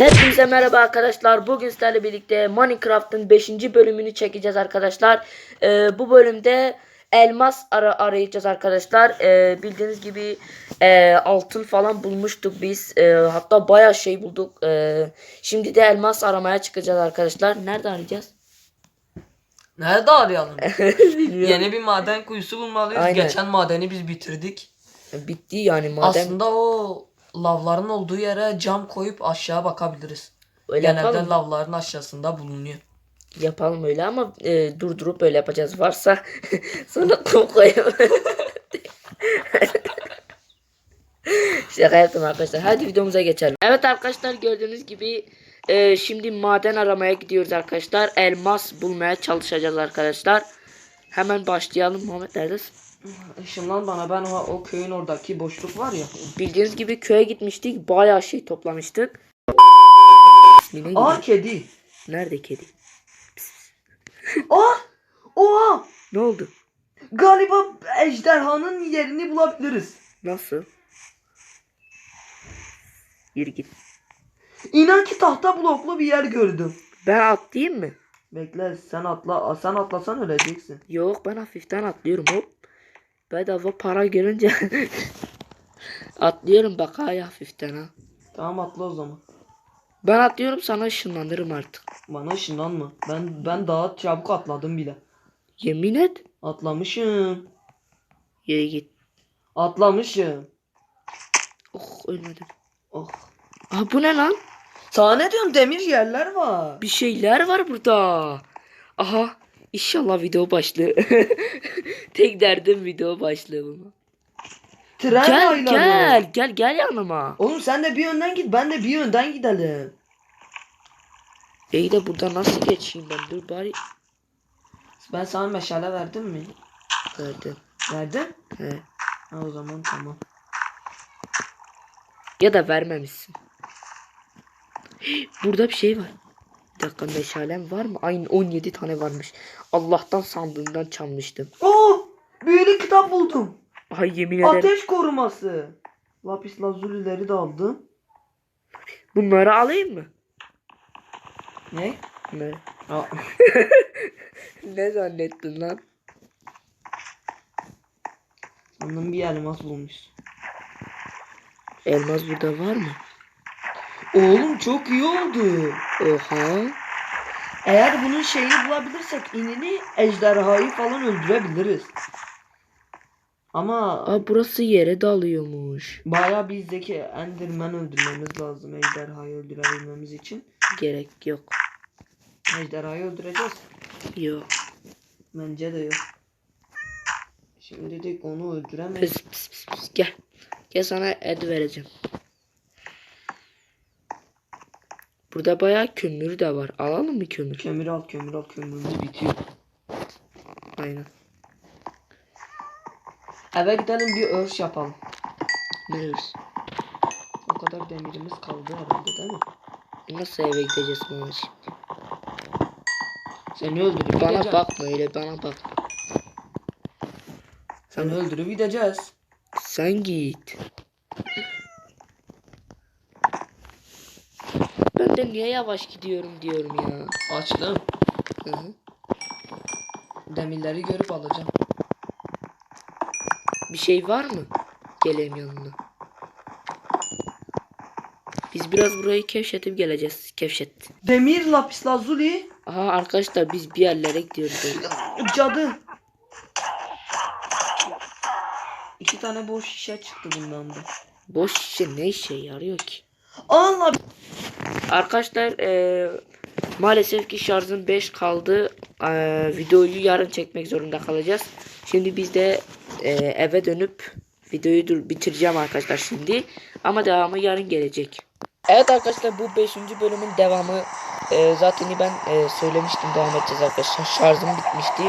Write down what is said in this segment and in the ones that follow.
Hepinize merhaba arkadaşlar. Bugün sizlerle birlikte Minecraft'ın 5. bölümünü çekeceğiz arkadaşlar. Ee, bu bölümde elmas ara arayacağız arkadaşlar. Ee, bildiğiniz gibi e, altın falan bulmuştuk biz. Ee, hatta bayağı şey bulduk. Ee, şimdi de elmas aramaya çıkacağız arkadaşlar. Nerede arayacağız? Nerede arayalım? Yeni bir maden kuyusu bulmalıyız. Aynen. Geçen madeni biz bitirdik. Bitti yani madem. Aslında o lavların olduğu yere cam koyup aşağı bakabiliriz. öyle Genelde yapalım. lavların aşağısında bulunuyor. Yapalım öyle ama e, durdurup öyle yapacağız. Varsa sonra kum koyalım. Şaka yaptım arkadaşlar. Hadi videomuza geçelim. Evet arkadaşlar gördüğünüz gibi e, şimdi maden aramaya gidiyoruz arkadaşlar. Elmas bulmaya çalışacağız arkadaşlar. Hemen başlayalım. Muhammed neredesin? Işınlan bana ben o, o köyün oradaki boşluk var ya. Bildiğiniz gibi köye gitmiştik. Bayağı şey toplamıştık. Aa kedi. Nerede kedi? Aa! Oha! Ne oldu? Galiba ejderhanın yerini bulabiliriz. Nasıl? Yürü git. İnan ki tahta bloklu bir yer gördüm. Ben atlayayım mı? Bekle sen atla sen atlasan öleceksin. Yok ben hafiften atlıyorum hop. Bedava para görünce atlıyorum bak ha hafiften ha. Tamam atla o zaman. Ben atlıyorum sana ışınlanırım artık. Bana ışınlanma. Ben ben daha çabuk atladım bile. Yemin et. Atlamışım. Yürü git. Atlamışım. Oh ölmedim. Oh. Aa bu ne lan? Sana ne diyorum demir yerler var. Bir şeyler var burada. Aha inşallah video başlığı. Tek derdim video başlığı bu. Tren Gel rayları. gel gel gel yanıma. Oğlum sen de bir yönden git ben de bir yönden gidelim. İyi de burada nasıl geçeyim ben? Dur bari. Ben sana meşale verdim mi? Verdim. Verdin? He. Ha o zaman tamam. Ya da vermemişsin. Burada bir şey var. Bir dakika meşalem var mı? Aynı 17 tane varmış. Allah'tan sandığından çalmıştım. Oo! Büyülü kitap buldum. Ay yemin ederim. Ateş koruması. Lapis lazulileri de aldım. Bunları alayım mı? Ne? Ne? Aa, ne zannettin lan? sandım bir elmas bulmuş. Elmas burada var mı? Oğlum çok iyi oldu. Oha. Eğer bunun şeyini bulabilirsek inini ejderhayı falan öldürebiliriz. Ama Aa burası yere dalıyormuş. Baya bizdeki Enderman öldürmemiz lazım ejderhayı öldürebilmemiz için. Gerek yok. Ejderhayı öldüreceğiz. Yok. Bence de yok. Şimdi de onu öldüremeyiz. Pıs pıs pıs pıs. Gel. Gel sana ed vereceğim. Burada bayağı kömür de var. Alalım mı kömür? Kömür al kömür al kömürümüz bitiyor. Aynen. Eve gidelim bir örs yapalım. Ne diyorsun? O kadar demirimiz kaldı herhalde değil mi? Nasıl eve gideceğiz Muhammed şimdi? Seni öldürüp Bana gideceğiz. bakma öyle bana bak. Seni öldürüp gideceğiz. Sen git. De niye yavaş gidiyorum diyorum ya. Açtım. Hı hı. Demirleri görüp alacağım. Bir şey var mı? Geleyim yanına. Biz biraz burayı kevşetip geleceğiz. Kevşet. Demir lapis lazuli. Aha arkadaşlar biz bir yerlere gidiyoruz. Cadı. İki tane boş şişe çıktı bundan da. Boş şişe ne işe yarıyor ki? Allah Arkadaşlar eee, maalesef ki şarjım 5 kaldı. Eee, videoyu yarın çekmek zorunda kalacağız. Şimdi biz de eee, eve dönüp videoyu dur bitireceğim arkadaşlar şimdi. Ama devamı yarın gelecek. Evet arkadaşlar bu 5. bölümün devamı eee, zaten ben eee, söylemiştim devam edeceğiz arkadaşlar. Şarjım bitmişti.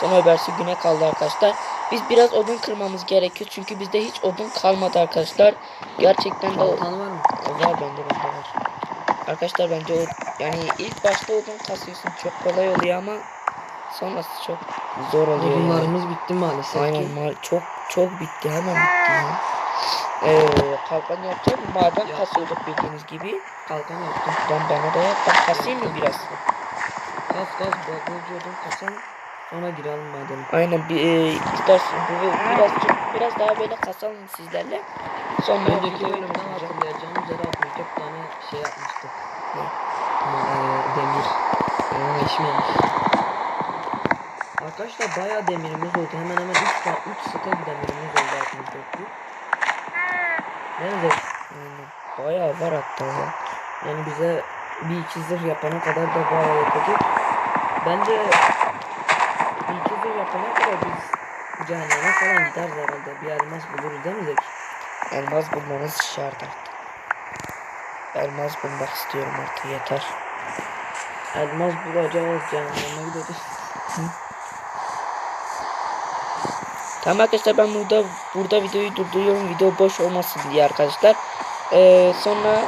Sonra öbersi güne kaldı arkadaşlar. Biz biraz odun kırmamız gerekiyor. Çünkü bizde hiç odun kalmadı arkadaşlar. Gerçekten de Baltan var mı? Var bende bende var. Arkadaşlar bence o yani ilk başta odun kasıyorsun çok kolay oluyor ama sonrası çok zor oluyor. yani. Odunlarımız bitti maalesef. Aynen ki. mal çok çok bitti hemen bitti ya. Ee, kalkan yapacağım. Maden Yap. kasıyorduk bildiğiniz gibi. Kalkan yaptım. Ben bana da yap. Ben kasayım mı biraz? Kas kas bırakıyordum kasan. Sonra girelim madene. Aynen bir e, istersen biraz biraz daha böyle kasalım sizlerle. Sonra Önceki bölümden bitireceğim. hatırlayacağınız üzere 64 tane şey yapmıştık. Ne? Ee, demir. Pişmemiş. Arkadaşlar bayağı demirimiz oldu. Hemen hemen 3 saat 3 sıka bir demirimiz oldu 64'lü. Nerede? Aynen. Bayağı var hatta ya. Yani bize bir iki zırh yapana kadar da bayağı yetecek. Bence bir iki zırh yapana kadar biz cehenneme falan gideriz herhalde. Bir elmas buluruz değil mi Zeki? Elmas bulmamız şart artık. Elmas bulmak istiyorum artık yeter. Elmas bulacağız cehenneme gideceğiz. Tamam arkadaşlar ben burada burada videoyu durduruyorum. Video boş olmasın diye arkadaşlar. Ee, sonra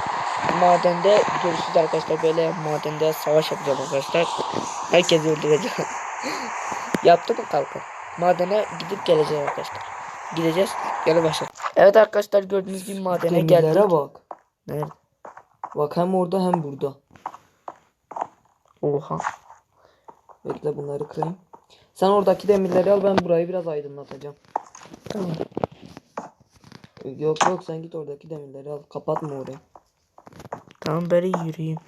madende görüşürüz arkadaşlar. Böyle madende savaş yapacağım arkadaşlar. Herkesi öldüreceğim. Yaptı mı kalkan? Madene gidip geleceğiz arkadaşlar. Gideceğiz. Gel başlayalım. Evet arkadaşlar gördüğünüz gibi madene geldik. Demirlere bak. Nerede? Bak hem orada hem burada. Oha. Bekle bunları kırayım. Sen oradaki demirleri al ben burayı biraz aydınlatacağım. Tamam. Yok yok sen git oradaki demirleri al. Kapatma orayı. Tamam böyle yürüyeyim.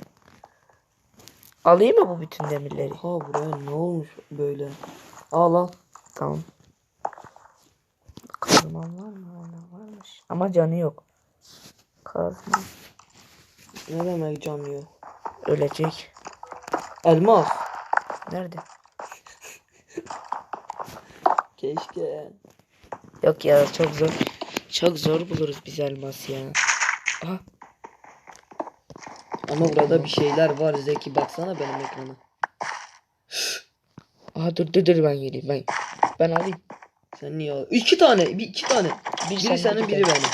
Alayım mı bu bütün demirleri? Ha buraya ne olmuş böyle? Al al. Tamam. Kazmam var mı? Aynen varmış. Ama canı yok. Kazma. Ne demek can yok? Ölecek. Elmas. Nerede? Keşke. Yok ya çok zor. Çok zor buluruz biz elmas ya. Aha. Ama burada bir şeyler var Zeki baksana benim ekrana. Aha dur dur dur ben geleyim ben. Ben alayım. Sen niye al? İki tane, bir iki tane. Bir Biri sen, senin bir biri ben. benim.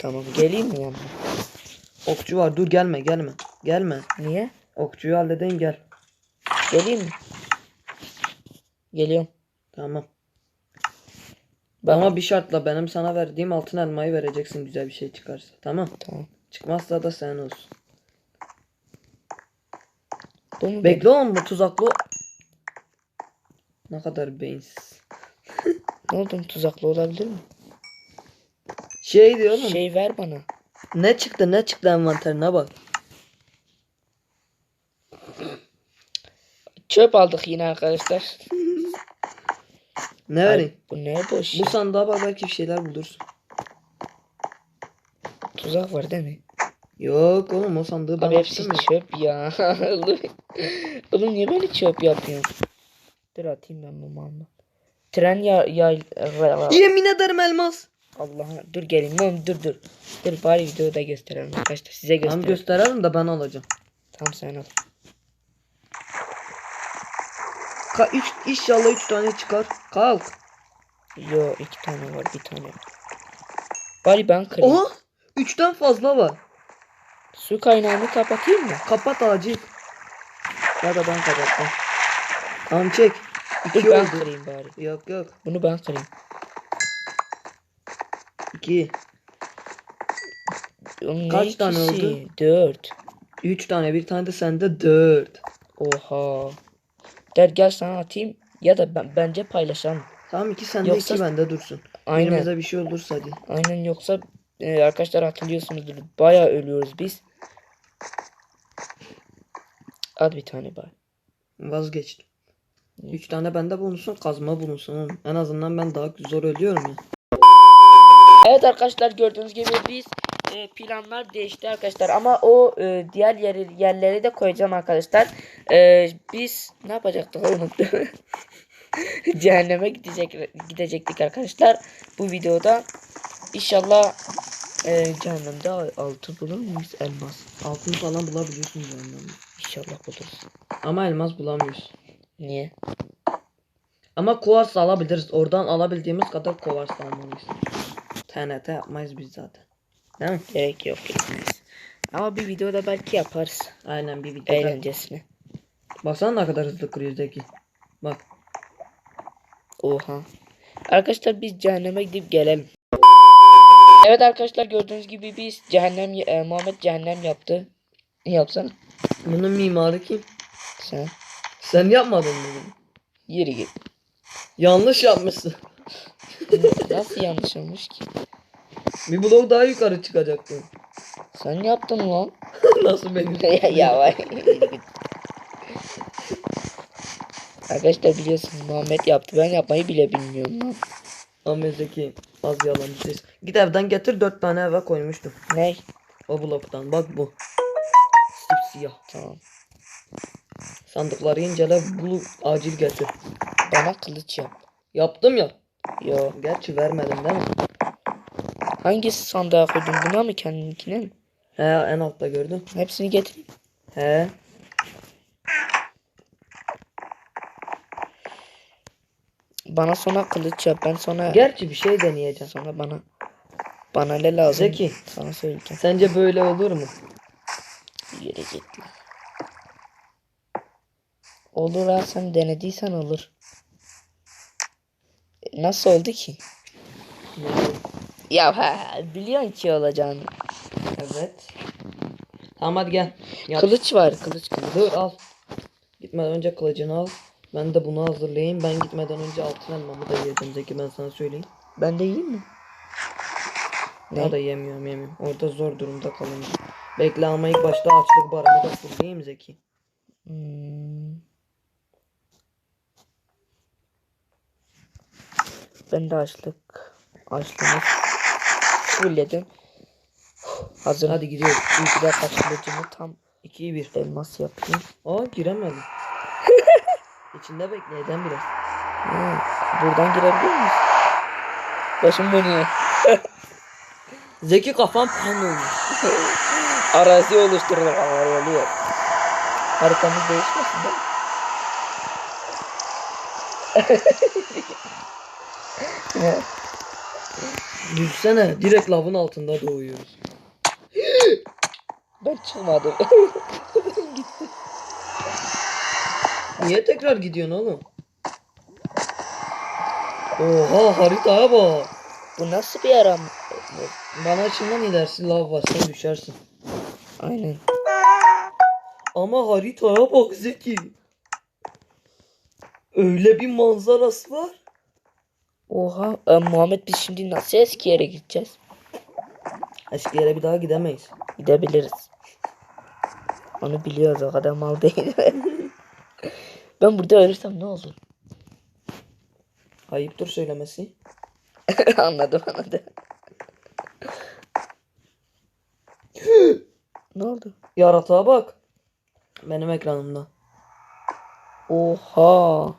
Tamam geleyim mi yanına? Okçu var. Dur gelme gelme. Gelme. Niye? Okçuyu halledeyim gel. Geleyim mi? Geliyorum. Tamam. Ben Ama bir şartla benim sana verdiğim altın elmayı vereceksin güzel bir şey çıkarsa. Tamam. Tamam. Çıkmazsa da sen olsun. Bu mu Bekle oğlum bu tuzaklı. Ne kadar beyinsiz. Ne oldu tuzaklı olabilir mi? Şey diyor oğlum. Şey ver bana. Ne çıktı ne çıktı envanterine bak. Çöp aldık yine arkadaşlar. Ne vereyim? bu ne boş Bu ya? sandığa bak belki bir şeyler bulursun. Tuzak var değil mi? Yok oğlum o sandığı ben Abi hepsi ya. çöp ya. Oğlum- Oğlum niye böyle çöp yapıyorsun? Dur atayım ben bu malını. Tren ya ya Yemin ederim elmas. Allah'a dur gelin lan dur dur. Dur bari videoda gösterelim arkadaşlar size Tamam gösterelim. gösterelim de ben alacağım. Tamam sen al. Ka üç, inşallah 3 tane çıkar. Kalk. Yo iki tane var bir tane. Bari ben kırayım. Oha! 3'ten fazla var. Su kaynağını kapatayım mı? Kapat acil. Ya da ben kapattım. Tamam çek. Dur 2 ben oldu. kırayım bari. Yok yok. Bunu ben kırayım. 2. Oğlum Kaç ne tane ikisi? oldu? Dört. 3 tane bir tane de sende 4. Oha. Der gel sana atayım ya da ben, bence paylaşalım. Tamam 2 sende Yoksa- 2 bende dursun. Aynen. Bir şey olursa hadi. Aynen yoksa e, arkadaşlar hatırlıyorsunuzdur. Bayağı ölüyoruz biz. At bir tane bari. Vazgeçtim. 3 tane bende bulunsun kazma bulunsun. En azından ben daha zor ölüyorum ya. Evet arkadaşlar gördüğünüz gibi biz e, planlar değişti arkadaşlar ama o e, diğer yeri, yerleri de koyacağım arkadaşlar. E, biz ne yapacaktık unuttum. Cehenneme gidecek gidecektik arkadaşlar. Bu videoda inşallah e, cehennemde altı bulur muyuz elmas? Altın falan bulabiliyorsun cehennemde. İnşallah buluruz. Ama elmas bulamıyoruz. Niye? Ama kuvars alabiliriz. Oradan alabildiğimiz kadar kuvars almalıyız. TNT yapmayız biz zaten. Değil mi? Gerek yok. gerekmez. Ama bir videoda belki yaparız. Aynen bir videoda. Eğlencesine. Baksana ne kadar hızlı kırıyor Zeki. Bak. Oha. Arkadaşlar biz cehenneme gidip gelelim. Evet arkadaşlar gördüğünüz gibi biz cehennem e, Muhammed cehennem yaptı. Yapsana Bunun mimarı kim? sen. Sen yapmadın mı bunu? Yürü git. Yanlış yapmışsın. Nasıl yanlış olmuş ki? Bir blok daha yukarı çıkacaktın. Sen yaptın lan. Nasıl benim? ya ya vay. Arkadaşlar biliyorsunuz Muhammed yaptı. Ben yapmayı bile bilmiyorum lan. Ahmet Zeki az yalancıyız. Git evden getir dört tane eve koymuştum. Ne? O bloktan bak bu. Siyah. Tamam. Sandıkları incele bul acil getir. Bana kılıç yap. Yaptım ya. Yo. Gerçi vermedim değil mi? Hangisi sandığa koydun? Buna mı kendininkine mi? He en altta gördün. Hepsini getir. He. Bana sonra kılıç yap. Ben sonra Gerçi bir şey deneyeceğim. sonra bana bana ne lazım? Zeki. Sana söyleyeceğim. Sence böyle olur mu? Yürü git. Olur ha sen denediysen olur. Nasıl oldu ki? Ya ha, biliyorsun ki olacağını. Evet. Tamam hadi gel. Yap. Kılıç var kılıç kılıç. Dur al. Gitmeden önce kılıcını al. Ben de bunu hazırlayayım. Ben gitmeden önce altın elmamı da yiyeceğim Zeki ben sana söyleyeyim. Ben de yiyeyim mi? Ne? Ya da yemiyorum yemiyorum. Orada zor durumda kalınca. Bekle ama ilk başta açlık barımı da fulleyeyim Zeki. Hmm. Ben de açlık. Açlığımı fullledim. Hazır. Hadi gidiyoruz. Bir dakika kılıcımı tam 2'yi 1. elmas yapayım. Aa giremedim. İçinde bekleyeceğim biraz. Ha, buradan girebiliyor muyuz? Başım dönüyor. Zeki kafam pan olmuş. Arazi oluşturulur. Oluyor. Haritamız değişmesin değil mi? Ne? Düşsene direkt lavın altında doğuyoruz. Ben çıkmadım. Niye tekrar gidiyorsun oğlum? Oha haritaya bak. Bu nasıl bir ara? Bana açımdan ilerisi lav var sen düşersin. Aynen. Ama haritaya bak Zeki. Öyle bir manzarası var. Oha. e, Muhammed biz şimdi nasıl eski yere gideceğiz? Eski yere bir daha gidemeyiz. Gidebiliriz. Onu biliyoruz o kadar mal değil. ben burada ölürsem ne olur? Ayıptır söylemesi. anladım anladım. ne oldu? Yaratığa bak. Benim ekranımda. Oha.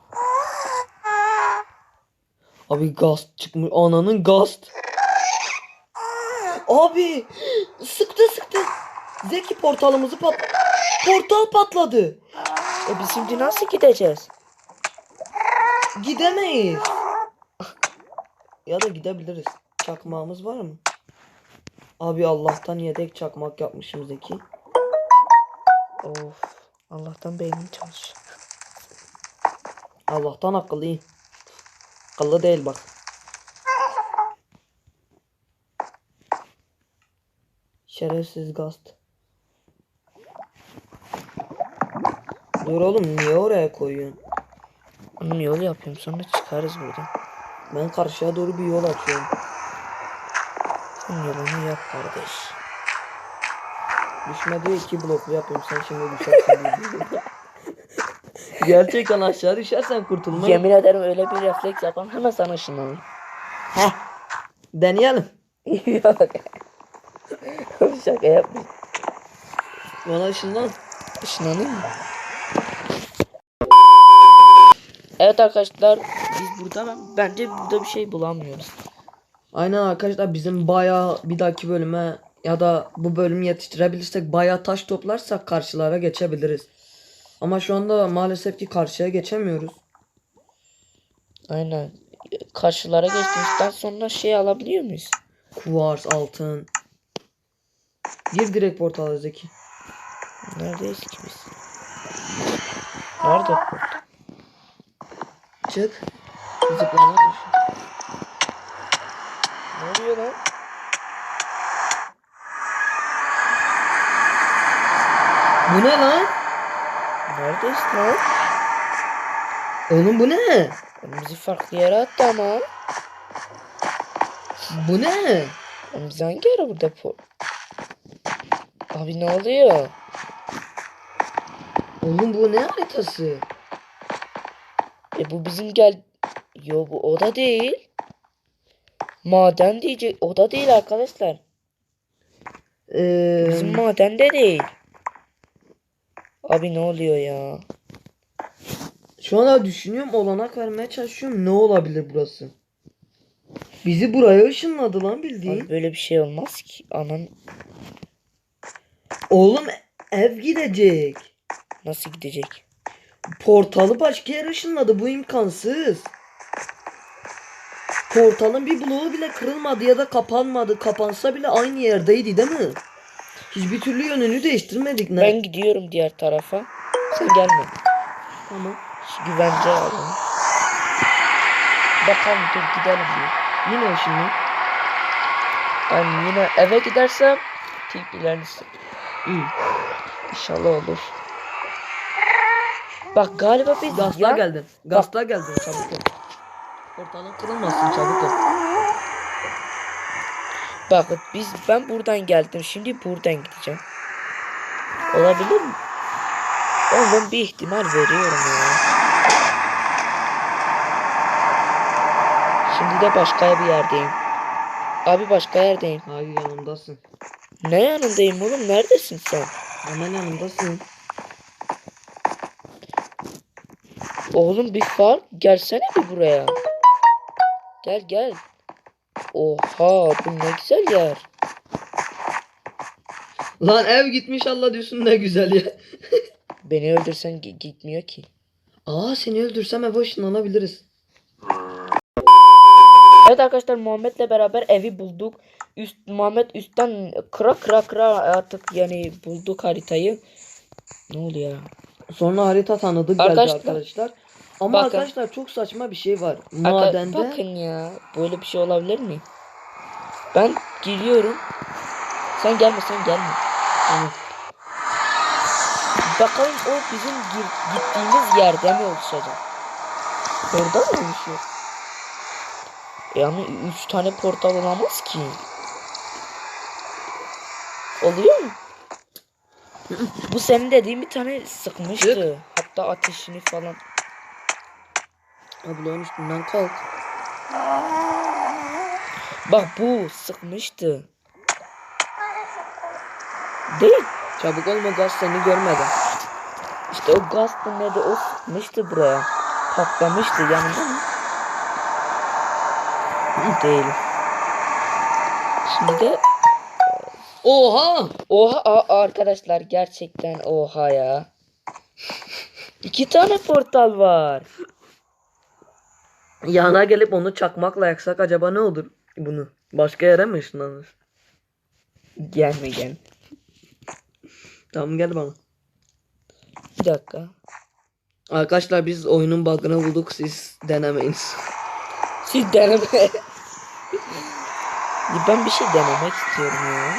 Abi gaz çıkmış. Ananın gaz. Abi sıktı sıktı. Zeki portalımızı pat. Portal patladı. E biz şimdi nasıl gideceğiz? Gidemeyiz. ya da gidebiliriz. Çakmağımız var mı? Abi Allah'tan yedek çakmak yapmışım Zeki. Of. Allah'tan beynim çalış. Allah'tan akıllıyım. Akıllı değil bak. Şerefsiz gast. Dur oğlum niye oraya koyuyorsun? Oğlum yol yapıyorum sonra çıkarız buradan. Ben karşıya doğru bir yol açıyorum. Sen yolunu yap kardeş. Düşme iki bloklu yapıyorum sen şimdi düşersin. Gerçekten aşağı düşersen kurtulmayı. Yemin ederim öyle bir refleks yapam hemen sana ışınlanırım. Heh. Deneyelim. Yok. Şaka yapmış. Bana ışınlan. Işınlanayım mı? Evet arkadaşlar biz burada bence burada bir şey bulamıyoruz. Aynen arkadaşlar bizim bayağı bir dahaki bölüme ya da bu bölümü yetiştirebilirsek bayağı taş toplarsak karşılara geçebiliriz. Ama şu anda maalesef ki karşıya geçemiyoruz. Aynen. Karşılara geçtikten sonra şey alabiliyor muyuz? Kuvars, altın. Gir direkt portala Zeki. Neredeyiz ki biz? Nerede portal? Çık. Zıplama Ne oluyor lan? Bu ne lan? Neredeyiz lan? Oğlum bu ne? Bizi farklı yere attı ama. Bu ne? Oğlum Biz hangi ara burada po... Abi ne oluyor? Oğlum bu ne haritası? E bu bizim gel... Yo bu oda değil. Maden diyecek. Oda değil arkadaşlar. Ee, Bizim maden de değil. Abi ne oluyor ya? şu anda düşünüyorum olanak vermeye çalışıyorum. Ne olabilir burası? Bizi buraya ışınladı lan bildiğin. Abi böyle bir şey olmaz ki. Anan Oğlum ev gidecek. nasıl gidecek? Portalı başka yere ışınladı. Bu imkansız. Portalın bir bloğu bile kırılmadı ya da kapanmadı. Kapansa bile aynı yerdeydi değil mi? Hiçbir türlü yönünü değiştirmedik. Ne? Ben gidiyorum diğer tarafa. Sen gelme. Tamam. Şu güvence alalım. Bakalım dur gidelim bir. Yine ışınla. Ben yine eve gidersem tip ilerisi. Hı. İnşallah olur. Bak galiba biz Gazla ya- geldin. Gazla geldin. Çabuk ol. Portalın kırılmasın çabuk ol. Bak biz ben buradan geldim. Şimdi buradan gideceğim. Olabilir mi? Oğlum ben bir ihtimal veriyorum ya. Şimdi de başka bir yerdeyim. Abi başka yerdeyim. Hayır yanımdasın. Ne yanındayım oğlum? Neredesin sen? Hemen yanımdasın. Oğlum bir far gelsene bir buraya. Gel gel. Oha bu ne güzel yer. Lan ev gitmiş Allah diyorsun ne güzel ya. Beni öldürsen gi- gitmiyor ki. Aa seni öldürsem eve ışınlanabiliriz. Evet arkadaşlar Muhammed'le beraber evi bulduk. Üst Muhammed üstten kıra kıra kıra artık yani bulduk haritayı. Ne oluyor ya? Sonra harita tanıdık geldi Arkadaşlar- arkadaşlar. Ama Bakın. arkadaşlar çok saçma bir şey var. Madende Bakın ya böyle bir şey olabilir mi? Ben giriyorum. Sen gelme sen gelme. Tamam. Bakalım o bizim gittiğimiz yerde mi oluşacak? Orada mı oluşuyor? Yani üç tane portal olamaz ki. Oluyor mu? Bu senin dediğin bir tane sıkmıştı. Hatta ateşini falan. Ablanın üstünden kalk. Bak bu sıkmıştı. Değil. Çabuk olma gaz seni görmeden. İşte o gaz ne o sıkmıştı buraya. Patlamıştı yanında mı? Değil. Şimdi Oha! oha arkadaşlar gerçekten oha ya. İki tane portal var. Yana gelip onu çakmakla yaksak acaba ne olur bunu? Başka yere mi ışınlanır? Gelme gel. Tamam gel bana. Bir dakika. Arkadaşlar biz oyunun bug'ını bulduk siz denemeyiniz. Siz deneme. Ben bir şey denemek istiyorum ya.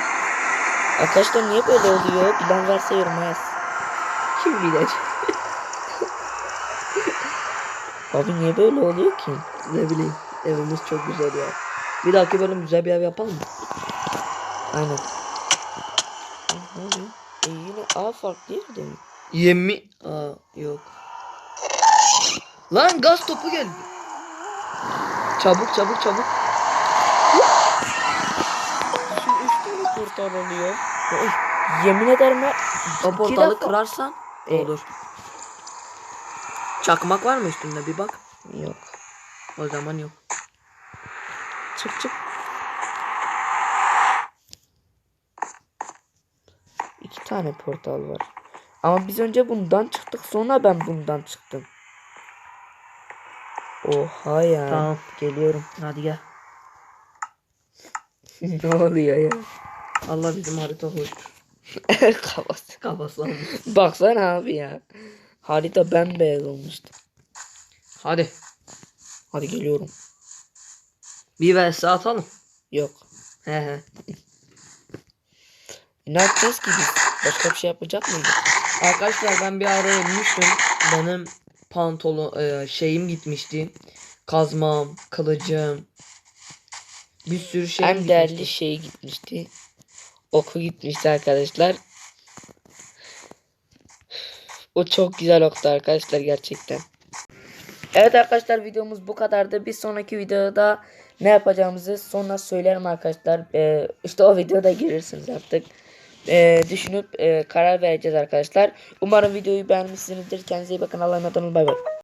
Arkadaşlar niye böyle oluyor? Bilen varsa yoruma yaz. Kim bilecek? Abi niye böyle oluyor ki? Ne bileyim evimiz çok güzel ya. Bir dahaki bölüm güzel bir ev yapalım mı? Aynen. Aa, Ne oluyor? E yine A farklı yerde mi? Yemi... Aa yok. Lan gaz topu geldi. Çabuk çabuk çabuk. Şu portal oluyor. Ya, Yemin ederim ya. O iki portalı defa- kırarsan E. olur. Çakmak var mı üstünde bir bak. Yok. O zaman yok. Çık çık. İki tane portal var. Ama biz önce bundan çıktık sonra ben bundan çıktım. Oha ya. Tamam. Geliyorum. Hadi gel. ne oluyor ya? Allah bizim harita hoş. Kafası. Kafası. Baksana abi ya. Harita bembeyaz olmuştu. Hadi. Hadi geliyorum. Bir vs atalım. Yok. He he. Ne yapacağız ki biz? Başka bir şey yapacak mıydık? Arkadaşlar ben bir ara ölmüştüm. Benim pantolon e, şeyim gitmişti. Kazmam, kılıcım. Bir sürü şeyim en değerli gitmişti. şey gitmişti. Oku gitmişti arkadaşlar. O çok güzel oktu arkadaşlar gerçekten. Evet arkadaşlar videomuz bu kadardı. Bir sonraki videoda ne yapacağımızı sonra söylerim arkadaşlar. Ee, işte o videoda görürsünüz artık. Ee, düşünüp e, karar vereceğiz arkadaşlar. Umarım videoyu beğenmişsinizdir. Kendinize iyi bakın. Allah'a emanet olun. Bay bay.